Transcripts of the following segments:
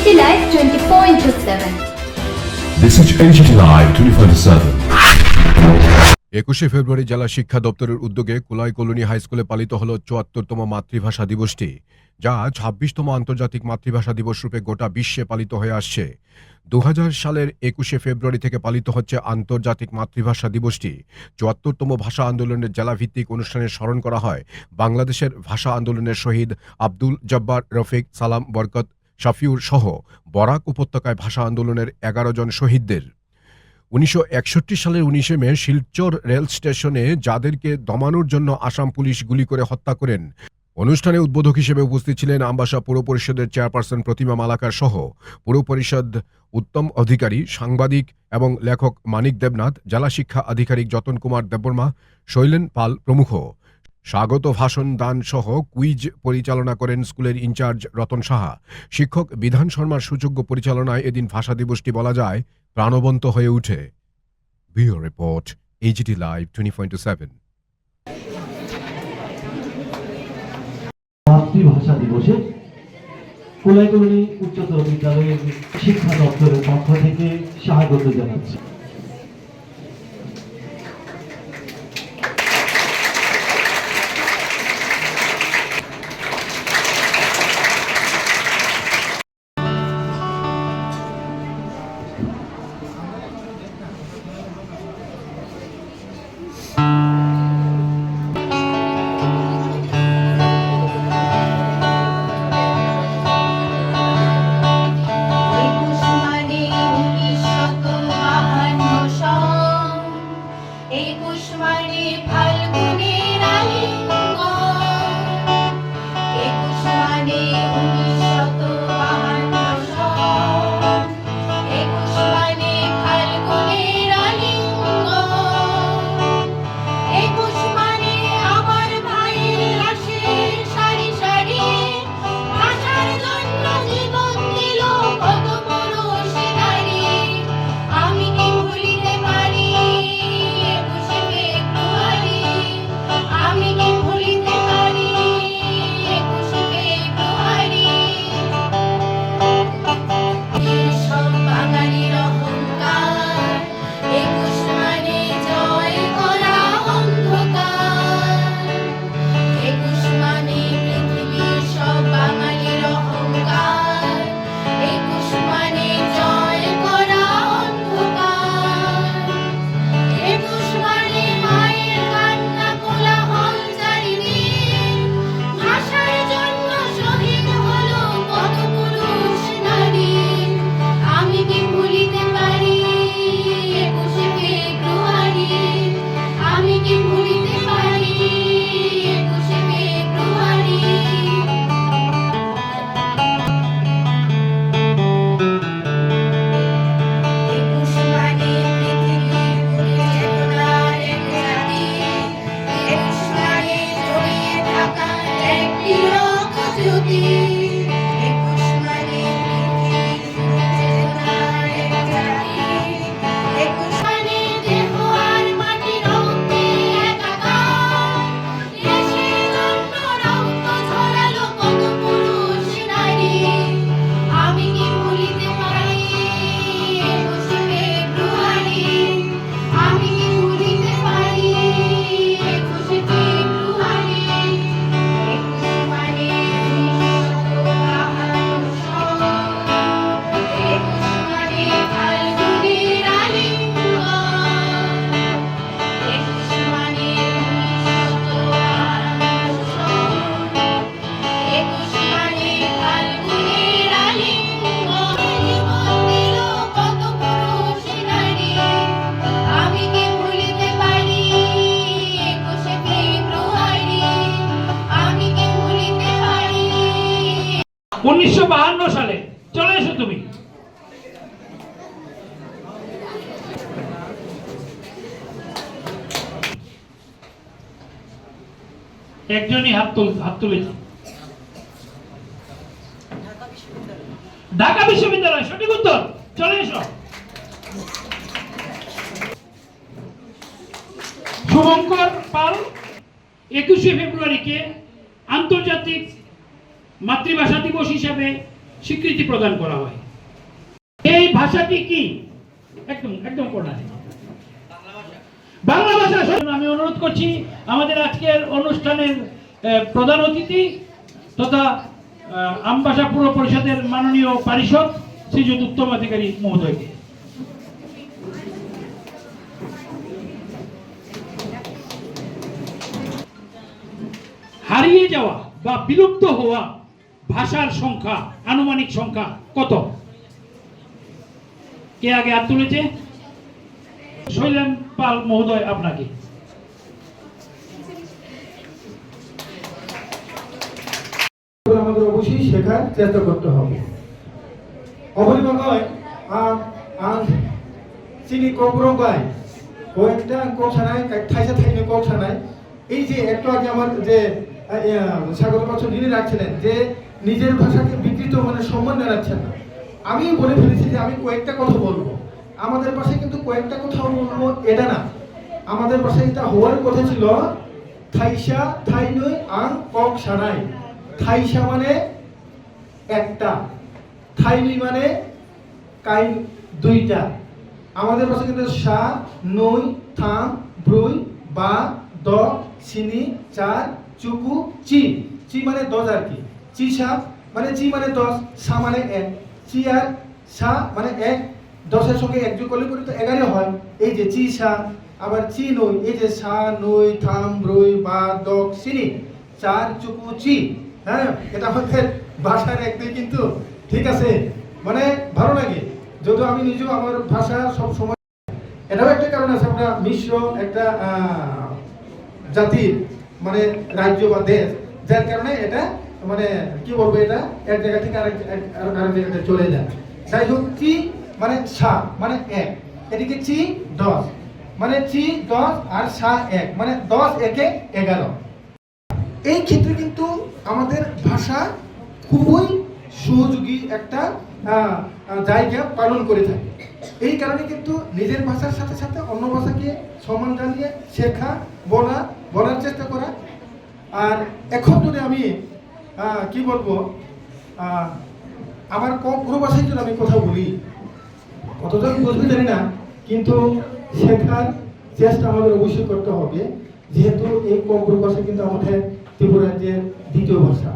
AGT Live 24 into 7. This is NGT Live 24/7. একুশে ফেব্রুয়ারি জেলা শিক্ষা দপ্তরের উদ্যোগে কুলাই কলোনি হাই স্কুলে পালিত হল চুয়াত্তরতম মাতৃভাষা দিবসটি যা ছাব্বিশতম আন্তর্জাতিক মাতৃভাষা দিবস রূপে গোটা বিশ্বে পালিত হয়ে আসছে দু হাজার সালের একুশে ফেব্রুয়ারি থেকে পালিত হচ্ছে আন্তর্জাতিক মাতৃভাষা দিবসটি চুয়াত্তরতম ভাষা আন্দোলনের জেলাভিত্তিক অনুষ্ঠানে স্মরণ করা হয় বাংলাদেশের ভাষা আন্দোলনের শহীদ আব্দুল জব্বার রফিক সালাম বরকত শাফিউর সহ বরাক উপত্যকায় ভাষা আন্দোলনের এগারো জন শহীদদের। উনিশশো একষট্টি সালের উনিশে মে শিলচর রেল স্টেশনে যাদেরকে দমানোর জন্য আসাম পুলিশ গুলি করে হত্যা করেন। অনুষ্ঠানে উদ্বোধক হিসেবে উপস্থিত ছিলেন আমবাসা পৌর পরিষদের চেয়ারপারসন প্রতিমা মালাকার সহ পৌর পরিষদ উত্তম অধিকারী, সাংবাদিক এবং লেখক মানিক দেবনাথ, জেলা শিক্ষা আধিকারিক যতন কুমার দেববর্মা, শৈলেন পাল প্রমুখ। স্বাগত ভাষণ দান সহ কুইজ পরিচালনা করেন স্কুলের ইনচার্জ রতন সাহা। শিক্ষক বিধান শর্মার সুযোগ্য পরিচালনায় এদিন ভাষা দিবসটি বলা যায়, প্রাণবন্ত হয়ে উঠে। Report, HD live twenty point seven মাতৃভাষা দিবসে উচ্চতর বিদ্যালয়ের শিক্ষা দপ্তরের পক্ষ থেকে স্বাগত জানাচ্ছি। উনিশশো সালে। চলে এসো তুমি। একজনই হাত তুল হাত তুলেছে ঢাকা বিশ্ববিদ্যালয়, সঠিক উত্তর। চলে এসো। শুভঙ্কর পাল, একুশে ফেব্রুয়ারিকে আন্তর্জাতিক মাতৃভাষা দিবস হিসাবে স্বীকৃতি প্রদান করা হয়। এই ভাষাটি কি? একদম একদম বাংলা ভাষা আমি অনুরোধ করছি, আমাদের আজকের অনুষ্ঠানের প্রধান অতিথি তথা আমবাসা পুর পরিষদের মাননীয় পারিষদ শ্রীযুত উত্তম অধিকারী মহোদয়কে। হারিয়ে যাওয়া বা বিলুপ্ত হওয়া ভাষার সংখ্যা, আনুমানিক সংখ্যা কত? কে আগে হাত তুলেছে? শৈলেন পাল মহোদয়, আপনাকে। আমাদের অবশ্যই শেখার চেষ্টা করতে হবে। কয়েকটা কথা নাই ঠাইসা এই যে একটু আগে আমার যে স্বাগত বছর রাখছিলেন, যে নিজের ভাষাকে বিকৃত মানে সম্মান জানাচ্ছেন না। আমি বলে ফেলেছি যে আমি কয়েকটা কথা বলব। আমাদের পাশে কিন্তু কয়েকটা কথা বলব, এটা না। আমাদের পাশে এটা হওয়ার কথা ছিল, থাইসা, থাই নই আং, কক সানাই থাইসা মানে একটা থাইনি মানে কাই, দুইটা। আমাদের পাশে কিন্তু সা, নই থাম ব্রুই, বা, দ, সিনি চার চুকু, চি। চি মানে দশ আর কি। চি সা মানে চি মানে দশ, সা মানে এক। চি আর সা মানে এক, দশের সঙ্গে এক করলে করে তো এগারো হয়। এই যে চি সা, আবার চি নই এই যে সা নই থাম ব্রুই বা, দক, সিনি, চার চুকু, চি হ্যাঁ? এটা আমাদের ভাষার একটাই কিন্তু, ঠিক আছে? মানে ভালো লাগে। যদিও আমি নিজেও আমার ভাষা সব সময় এটাও একটা কারণ আছে, আমরা মিশ্র একটা জাতির মানে রাজ্য বা দেশ। যার কারণে এটা মানে কি বলব এটা? এক জায়গা থেকে আরেক আরেক জায়গাতে চলে যায়। যাই হোক চি মানে সা মানে এক। এদিকে চি দশ। মানে চি দশ আর সা এক। মানে দশ, একে এগারো। এই ক্ষেত্রে কিন্তু আমাদের ভাষা খুবই সহযোগী একটা জায়গা পালন করে থাকে। এই কারণে কিন্তু নিজের ভাষার সাথে সাথে অন্য ভাষাকে সম্মান জানিয়ে শেখা, বলা, বলার চেষ্টা করা। আর এখন যদি আমি কি বলব? আমার কম পুরো ভাষায় যদি আমি কথা বলি। কতজন বুঝবে জানি না, কিন্তু শেখার চেষ্টা আমাদের অবশ্যই করতে হবে। যেহেতু এই কম্পুর ভাষা কিন্তু আমাদের ত্রিপুরা রাজ্যের দ্বিতীয় ভাষা।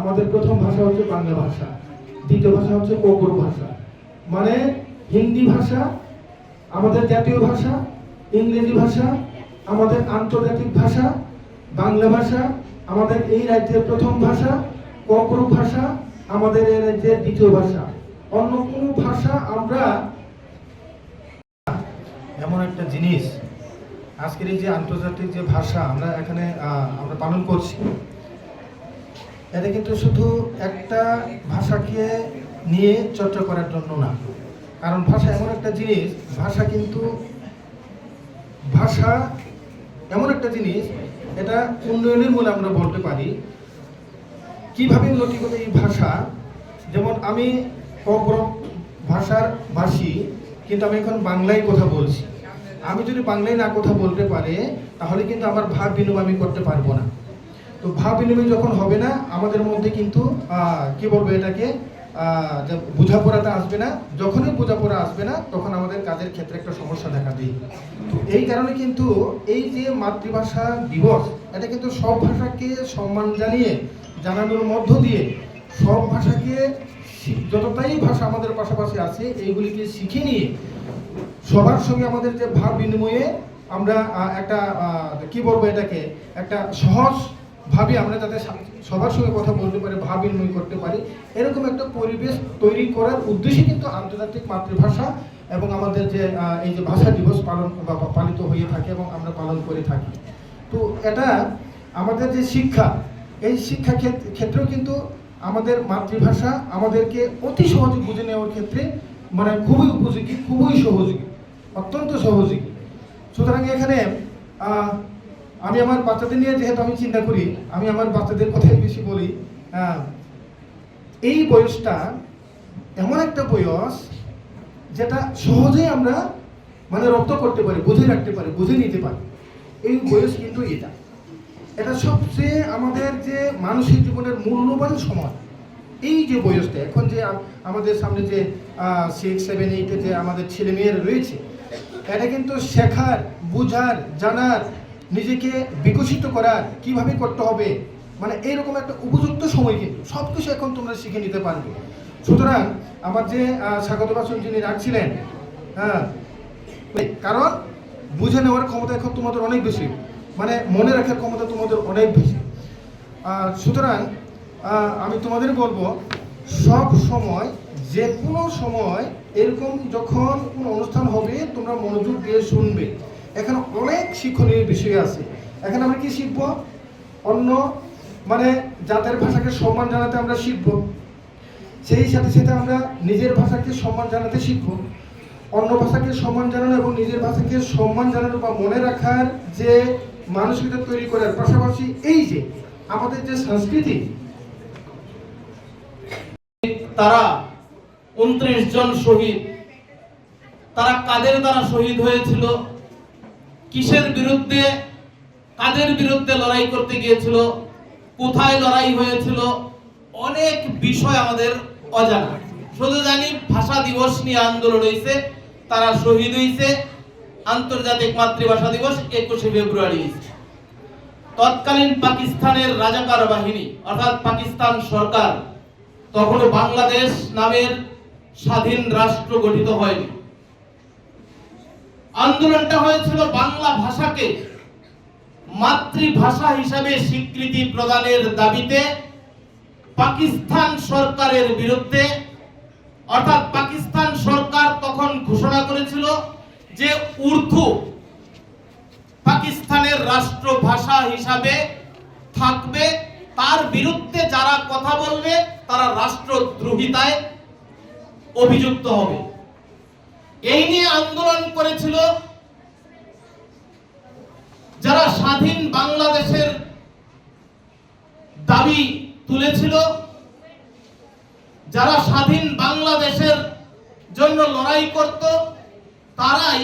আমাদের প্রথম ভাষা হচ্ছে বাংলা ভাষা। দ্বিতীয় ভাষা হচ্ছে কঙ্কুর ভাষা মানে হিন্দি ভাষা, আমাদের জাতীয় ভাষা, ইংরেজি ভাষা, আমাদের আন্তর্জাতিক ভাষা, বাংলা ভাষা আমাদের এই রাজ্যের প্রথম ভাষা কঙ্কুর ভাষা, আমাদের এই রাজ্যের দ্বিতীয় ভাষা। অন্য কোনো ভাষা আমরা এমন একটা জিনিস, আজকের এই যে আন্তর্জাতিক যে ভাষা আমরা এখানে আমরা পালন করছি এটা কিন্তু শুধু একটা ভাষাকে নিয়ে চর্চা করার জন্য না। কারণ ভাষা এমন একটা জিনিস, ভাষা কিন্তু ভাষা এমন একটা জিনিস, এটা উন্নয়নের মূলে আমরা বলতে পারি। কীভাবে উন্নতি করে এই ভাষা, যেমন আমি অপর ভাষার ভাষী কিন্তু আমি এখন বাংলায় কথা বলছি। আমি যদি বাংলায় না কথা বলতে পারে, তাহলে কিন্তু আমার ভাব বিনিময় আমি করতে পারব না। তো ভাব বিনিময় যখন হবে না, আমাদের মধ্যে কিন্তু কি বলব এটাকে? বোঝাপড়াটা আসবে না, যখনই বোঝাপড়া আসবে না, তখন আমাদের কাজের ক্ষেত্রে একটা সমস্যা দেখা দেয় এই কারণে কিন্তু এই যে মাতৃভাষা দিবস, এটা কিন্তু সব ভাষাকে সম্মান জানিয়ে, জানানোর মধ্য দিয়ে সব ভাষাকে যতটাই ভাষা আমাদের পাশাপাশি আছে, এইগুলিকে শিখে নিয়ে সবার সঙ্গে আমাদের যে ভাব বিনিময়ে আমরা একটা কি বলব এটাকে, একটা সহজ ভাবে আমরা যাতে সবার সঙ্গে কথা বলতে পারি ভাব বিনিময় করতে পারি, এরকম একটা পরিবেশ তৈরি করার উদ্দেশ্যে কিন্তু আন্তর্জাতিক মাতৃভাষা এবং আমাদের যে এই যে ভাষা দিবস পালন বা পালিত হয়ে থাকে এবং আমরা পালন করে থাকি। তো এটা আমাদের যে শিক্ষা, এই শিক্ষা ক্ষেত- ক্ষেত্রেও কিন্তু আমাদের মাতৃভাষা আমাদেরকে অতি সহজে বুঝে নেওয়ার ক্ষেত্রে মানে খুবই উপযোগী, খুবই সহযোগী, অত্যন্ত সহযোগী। সুতরাং এখানে আমি আমার বাচ্চাদের নিয়ে যেহেতু আমি চিন্তা করি আমি আমার বাচ্চাদের কথাই বেশি বলি আহ, এই বয়সটা এমন একটা বয়স যেটা সহজেই আমরা মানে রপ্ত করতে পারি বুঝে রাখতে পারি বুঝে নিতে পারি। এই বয়স কিন্তু এটা। এটা সবচেয়ে আমাদের যে মানসিক জীবনের মূল্যবান সময়। এই যে বয়সটা এখন যে আমাদের সামনে যে সিক্স সেভেন এইটে যে আমাদের ছেলে ছেলেমেয়েরা রয়েছে এটা কিন্তু শেখার বুঝার জানার নিজেকে বিকশিত করার কীভাবে করতে হবে? মানে এইরকম একটা উপযুক্ত সময় কিন্তু সব কিছু এখন তোমরা শিখে নিতে পারবে। সুতরাং আমার যে স্বাগত ভাষণ যিনি রাখছিলেন হ্যাঁ কারণ বুঝে নেওয়ার ক্ষমতা এখন তোমাদের অনেক বেশি। মানে মনে রাখার ক্ষমতা তোমাদের অনেক বেশি। সুতরাং আমি তোমাদের বলব, সব সময় যে কোনো সময়, এরকম যখন কোনো অনুষ্ঠান হবে, তোমরা মনোযোগ দিয়ে শুনবে। এখানে অনেক শিক্ষণীয় বিষয় আছে। এখানে আমরা কি শিখব? অন্য মানে জাতের ভাষাকে সম্মান জানাতে আমরা শিখব। সেই সাথে সাথে আমরা নিজের ভাষাকে সম্মান জানাতে শিখব। অন্য ভাষাকে সম্মান জানানো এবং নিজের ভাষাকে সম্মান জানানো বা মনে রাখার যে মানসিকতা তৈরি করার পাশাপাশি এই যে আমাদের যে সংস্কৃতি, তারা উনত্রিশ জন শহীদ। তারা কাদের দ্বারা শহীদ হয়েছিল? কিসের বিরুদ্ধে, কাদের বিরুদ্ধে লড়াই করতে গিয়েছিল, কোথায় লড়াই হয়েছিল, অনেক বিষয় আমাদের অজানা। শুধু জানি ভাষা দিবস নিয়ে আন্দোলন হয়েছে তারা শহীদ হয়েছে আন্তর্জাতিক মাতৃভাষা দিবস একুশে ফেব্রুয়ারি তৎকালীন পাকিস্তানের রাজাকার বাহিনী, অর্থাৎ পাকিস্তান সরকার তখনও বাংলাদেশ নামের স্বাধীন রাষ্ট্র গঠিত হয়নি। আন্দোলনটা হয়েছিল বাংলা ভাষাকে মাতৃভাষা হিসাবে স্বীকৃতি প্রদানের দাবিতে পাকিস্তান সরকারের বিরুদ্ধে, অর্থাৎ পাকিস্তান সরকার তখন ঘোষণা করেছিল যে উর্দু পাকিস্তানের রাষ্ট্রভাষা হিসাবে থাকবে। তার বিরুদ্ধে যারা কথা বলবে, তারা রাষ্ট্রদ্রোহিতায় অভিযুক্ত হবে। এই নিয়ে আন্দোলন করেছিল যারা স্বাধীন বাংলাদেশের দাবি তুলেছিল, যারা স্বাধীন বাংলাদেশের জন্য লড়াই করত, তারাই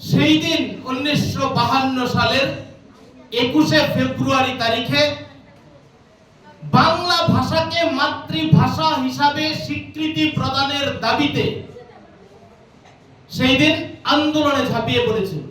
সেই দিন উনিশশো সালের একুশে ফেব্রুয়ারি তারিখে বাংলা ভাষাকে মাতৃভাষা হিসাবে স্বীকৃতি প্রদানের দাবিতে সেই দিন আন্দোলনে ঝাঁপিয়ে পড়েছিল